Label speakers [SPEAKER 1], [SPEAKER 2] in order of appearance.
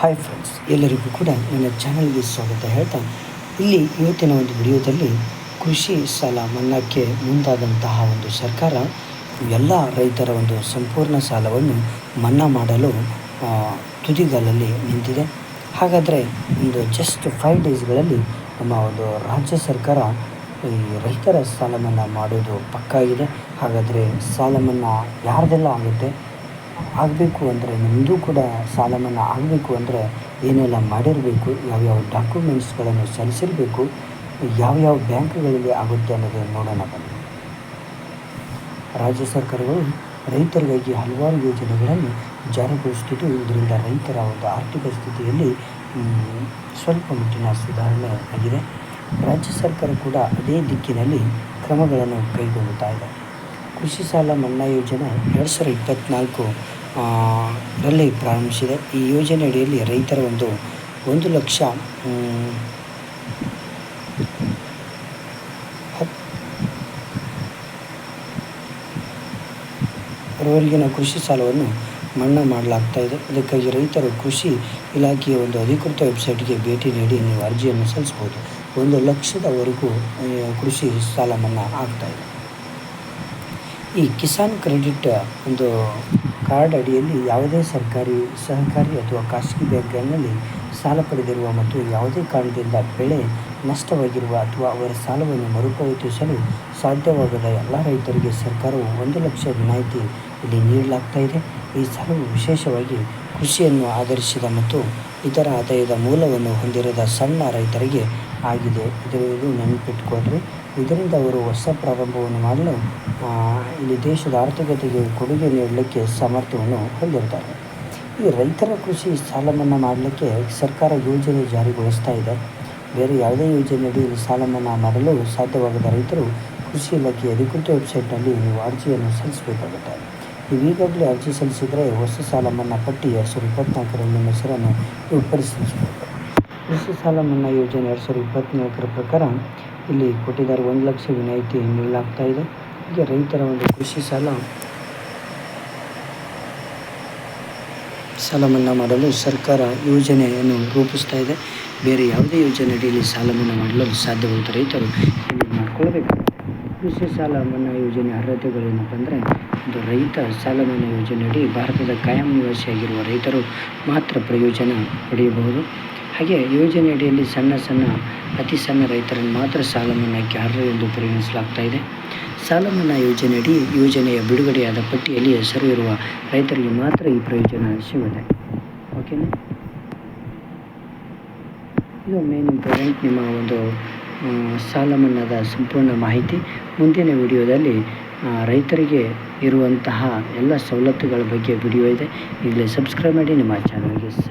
[SPEAKER 1] Hi friends ಎಲ್ಲರಿಗೂ ಕೂಡ ನನ್ನ ಚಾನಲ್ಗೆ ಸ್ವಾಗತ ಹೇಳ್ತಾ ಇಲ್ಲಿ ಇವತ್ತಿನ ಒಂದು ವಿಡಿಯೋದಲ್ಲಿ ಕೃಷಿ ಸಾಲ ಮನ್ನಾಕ್ಕೆ ಮುಂದಾದಂತಹ ಒಂದು ಸರ್ಕಾರ ಎಲ್ಲ ರೈತರ ಒಂದು ಸಂಪೂರ್ಣ ಸಾಲವನ್ನು ಮನ್ನಾ ಮಾಡಲು ತುದಿಗಾಲಲ್ಲಿ ನಿಂತಿದೆ. ಹಾಗಾದರೆ ಒಂದು ಜಸ್ಟ್ ಫೈವ್ ಡೇಸ್ಗಳಲ್ಲಿ ನಮ್ಮ ಒಂದು ರಾಜ್ಯ ಸರ್ಕಾರ ಈ ರೈತರ ಸಾಲ ಮನ್ನಾ ಮಾಡೋದು ಪಕ್ಕಾಗಿದೆ. ಹಾಗಾದರೆ ಸಾಲ ಮನ್ನಾ ಯಾರ್ದೆಲ್ಲ ಆಗುತ್ತೆ? ಆಗಬೇಕು ಅಂದರೆ ನಿಮ್ಮದು ಕೂಡ ಸಾಲ ಮನ್ನಾ ಆಗಬೇಕು ಅಂದರೆ ಏನೆಲ್ಲ ಮಾಡಿರಬೇಕು, ಯಾವ್ಯಾವ ಡಾಕ್ಯುಮೆಂಟ್ಸ್ಗಳನ್ನು ಸಲ್ಲಿಸಿರಬೇಕು, ಯಾವ್ಯಾವ ಬ್ಯಾಂಕ್ಗಳಲ್ಲಿ ಆಗುತ್ತೆ ಅನ್ನೋದನ್ನು ನೋಡೋಣ ಬನ್ನಿ. ರಾಜ್ಯ ಸರ್ಕಾರಗಳು ರೈತರಿಗಾಗಿ ಹಲವಾರು ಯೋಜನೆಗಳನ್ನು ಜಾರಿಗೊಳಿಸುತ್ತಿದ್ದು ಇದರಿಂದ ರೈತರ ಒಂದು ಆರ್ಥಿಕ ಸ್ಥಿತಿಯಲ್ಲಿ ಸ್ವಲ್ಪ ಮಟ್ಟಿನ ಸುಧಾರಣೆ ಆಗಿದೆ. ರಾಜ್ಯ ಸರ್ಕಾರ ಕೂಡ ಅದೇ ದಿಕ್ಕಿನಲ್ಲಿ ಕ್ರಮಗಳನ್ನು ಕೈಗೊಳ್ಳುತ್ತಾ ಇದೆ. ಕೃಷಿ ಸಾಲ ಮನ್ನಾ ಯೋಜನೆ ಎರಡು ಸಾವಿರದ ಇಪ್ಪತ್ತ್ನಾಲ್ಕು ರಲ್ಲಿ ಪ್ರಾರಂಭಿಸಿದೆ. ಈ ಯೋಜನೆ ಅಡಿಯಲ್ಲಿ ರೈತರ ಒಂದು ಒಂದು ಲಕ್ಷ ಅವರಿಗಿನ ಕೃಷಿ ಸಾಲವನ್ನು ಮನ್ನಾ ಮಾಡಲಾಗ್ತಾ ಇದೆ. ಇದಕ್ಕಾಗಿ ರೈತರು ಕೃಷಿ ಇಲಾಖೆಯ ಒಂದು ಅಧಿಕೃತ ವೆಬ್ಸೈಟ್ಗೆ ಭೇಟಿ ನೀಡಿ ನೀವು ಅರ್ಜಿಯನ್ನು ಸಲ್ಲಿಸ್ಬೋದು ಒಂದು ಲಕ್ಷದವರೆಗೂ ಕೃಷಿ ಸಾಲ ಮನ್ನಾ ಆಗ್ತಾಯಿದೆ ಈ ಕಿಸಾನ್ ಕ್ರೆಡಿಟ್ ಒಂದು ಕಾರ್ಡ್ ಅಡಿಯಲ್ಲಿ ಯಾವುದೇ ಸರ್ಕಾರಿ, ಸಹಕಾರಿ ಅಥವಾ ಖಾಸಗಿ ಬ್ಯಾಂಕ್ಗಳಲ್ಲಿ ಸಾಲ ಪಡೆದಿರುವ ಮತ್ತು ಯಾವುದೇ ಕಾರಣದಿಂದ ಬೆಳೆ ನಷ್ಟವಾಗಿರುವ ಅಥವಾ ಅವರ ಸಾಲವನ್ನು ಮರುಪಾವತಿಸಲು ಸಾಧ್ಯವಾಗದ ಎಲ್ಲ ರೈತರಿಗೆ ಸರ್ಕಾರವು ಒಂದು ಲಕ್ಷ ವಿನಾಯಿತಿ ಇಲ್ಲಿ ನೀಡಲಾಗ್ತಾ ಇದೆ. ಈ ಸಾಲವು ವಿಶೇಷವಾಗಿ ಕೃಷಿಯನ್ನು ಆಧರಿಸಿದ ಮತ್ತು ಇತರ ಆದಾಯದ ಮೂಲವನ್ನು ಹೊಂದಿರದ ಸಣ್ಣ ರೈತರಿಗೆ ಆಗಿದೆ. ಇದರಲ್ಲಿ ಇದು ಇದರಿಂದ ಅವರು ಹೊಸ ಪ್ರಾರಂಭವನ್ನು ಮಾಡಲು ಇಲ್ಲಿ ದೇಶದ ಆರ್ಥಿಕತೆಗೆ ಕೊಡುಗೆ ನೀಡಲಿಕ್ಕೆ ಸಾಮರ್ಥ್ಯವನ್ನು ಹೊಂದಿರ್ತಾರೆ ಈ ರೈತರ ಕೃಷಿ ಸಾಲ ಮನ್ನಾ ಮಾಡಲಿಕ್ಕೆ ಸರ್ಕಾರ ಯೋಜನೆ ಜಾರಿಗೊಳಿಸ್ತಾ ಇದೆ. ಬೇರೆ ಯಾವುದೇ ಯೋಜನೆಯಡಿ ಸಾಲ ಮನ್ನಾ ಮಾಡಲು ಸಾಧ್ಯವಾಗದ ರೈತರು ಕೃಷಿ ಇಲಾಖೆ ಅಧಿಕೃತ ವೆಬ್ಸೈಟ್ನಲ್ಲಿ ನೀವು ಅರ್ಜಿಯನ್ನು ಸಲ್ಲಿಸಬೇಕಾಗುತ್ತೆ. ನೀವು ಈಗಾಗಲೇ ಅರ್ಜಿ ಸಲ್ಲಿಸಿದರೆ ಹೊಸ ಸಾಲ ಮನ್ನಾ ಪಟ್ಟಿ ಎರಡು ಸಾವಿರದ ಇಪ್ಪತ್ತ್ನಾಲ್ಕರಲ್ಲಿ ನಿಮ್ಮ ಹೆಸರನ್ನು ಪರಿಶೀಲಿಸಬೇಕು ಕೃಷಿ ಸಾಲ ಮನ್ನಾ ಯೋಜನೆ ಎರಡು ಸಾವಿರದ ಇಪ್ಪತ್ತ್ನಾಲ್ಕರ ಪ್ರಕಾರ ಇಲ್ಲಿ ಕೊಟ್ಟಿದ್ದಾರೆ ಒಂದು ಲಕ್ಷ ವಿನಾಯಿತಿ ನೀಡಲಾಗ್ತಾ ಇದೆ. ಹೀಗೆ ರೈತರ ಒಂದು ಕೃಷಿ ಸಾಲ. ಸಾಲ ಮನ್ನಾ ಮಾಡಲು ಸರ್ಕಾರ ಯೋಜನೆಯನ್ನು ರೂಪಿಸ್ತಾ ಇದೆ. ಬೇರೆ ಯಾವುದೇ ಯೋಜನೆ ಅಡಿಯಲ್ಲಿ ಸಾಲ ಮನ್ನಾ ಮಾಡಲು ಸಾಧ್ಯವಾದ ರೈತರು ಇಲ್ಲಿ ಕೃಷಿ ಸಾಲ ಮನ್ನಾ ಯೋಜನೆ ಅರ್ಹತೆಗಳೇನಪ್ಪ ಅಂದರೆ, ಒಂದು ರೈತ ಸಾಲ ಮನ್ನಾ ಯೋಜನೆಯಡಿ ಭಾರತದ ಕಾಯಂ ನಿವಾಸಿಯಾಗಿರುವ ರೈತರು ಮಾತ್ರ ಪ್ರಯೋಜನ ಪಡೆಯಬಹುದು. ಹಾಗೆ ಯೋಜನೆ ಅಡಿಯಲ್ಲಿ ಸಣ್ಣ ಸಣ್ಣ ಅತಿ ಸಣ್ಣ ರೈತರನ್ನು ಮಾತ್ರ ಸಾಲ ಮನ್ನಾಕ್ಕೆ ಅರ್ಹ ಎಂದು ಪರಿಗಣಿಸಲಾಗ್ತಾ ಇದೆ. ಸಾಲ ಮನ್ನಾ ಯೋಜನೆಯಡಿ ಯೋಜನೆಯ ಬಿಡುಗಡೆಯಾದ ಪಟ್ಟಿಯಲ್ಲಿ ಹೆಸರು ಇರುವ ರೈತರಿಗೆ ಮಾತ್ರ ಈ ಪ್ರಯೋಜನ ಸಿಗುತ್ತೆ. ಓಕೆನಾ ಇದು ಮೇನ್ ಇಂಪಾರ್ಟೆಂಟ್ ನಿಮ್ಮ ಒಂದು ಆ, ಸಾಲ ಮನ್ನಾದ ಸಂಪೂರ್ಣ ಮಾಹಿತಿ. ಮುಂದಿನ ವಿಡಿಯೋದಲ್ಲಿ ರೈತರಿಗೆ ಇರುವಂತಹ ಎಲ್ಲ ಸವಲತ್ತುಗಳ ಬಗ್ಗೆ ವಿಡಿಯೋ ಇದೆ. ಈಗಲೇ ಸಬ್ಸ್ಕ್ರೈಬ್ ಮಾಡಿ ನಿಮ್ಮ ಚಾನಲ್ಗೆ ಸ